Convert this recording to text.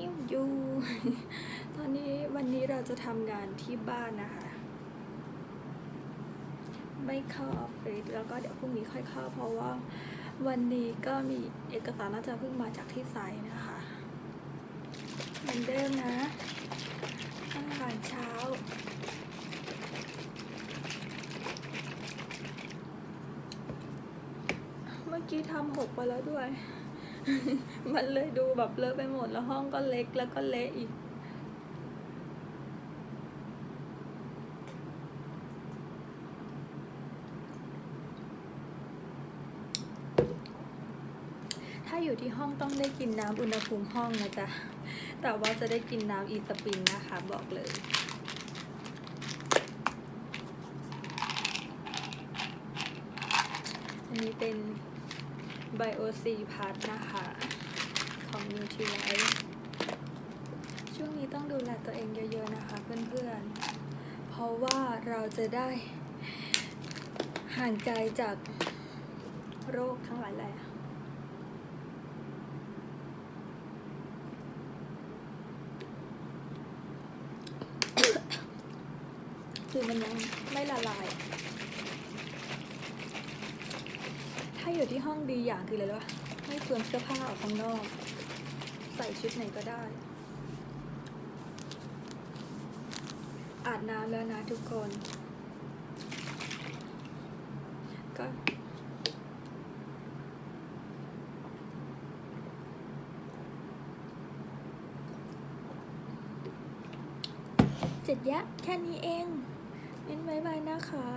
หิวอยู่ ตอนนี้วันนี้เราจะทำงานที่บ้านนะคะ ไม่เข้าออฟฟิศแล้วก็เดี๋ยวพรุ่งนี้ค่อยเข้าเพราะว่าวันนี้ก็มีเอกสารน่าจะเพิ่งมาจากที่ไซต์นะคะเหมือนเดิมนะอาหารเช้าเมื่อกี้ทำหกไปแล้วด้วย มันเลยดูแบบเลอะไปหมดแล้วห้องก็เล็กแล้วก็เละอีก ถ้าอยู่ที่ห้องต้องได้กินน้ำอุณหภูมิห้องนะจ๊ะ แต่ว่าจะได้กินน้ำอีสปริงนะคะบอกเลยอันนี้เป็น Bio C พัทนะคะ ของ n u t r i l i f e ช่วงนี้ต้องดูแลตัวเองเยอะๆนะคะเพื่อนๆ เพราะว่าเราจะได้ห่างไกลจากโรคทั้งหลายแหละคือมันยังไม่ละลาย ถ้า อยู่ที่ห้องดีอย่างคืออะไรรู้ปะไม่เปลืองเสื้อผ้าออกข้างนอก ใส่ชุดไหนก็ได้ อาบน้ำแล้วนะทุกคน ก็เสร็จยะแค่นี้เองงั้นบายบายนะคะ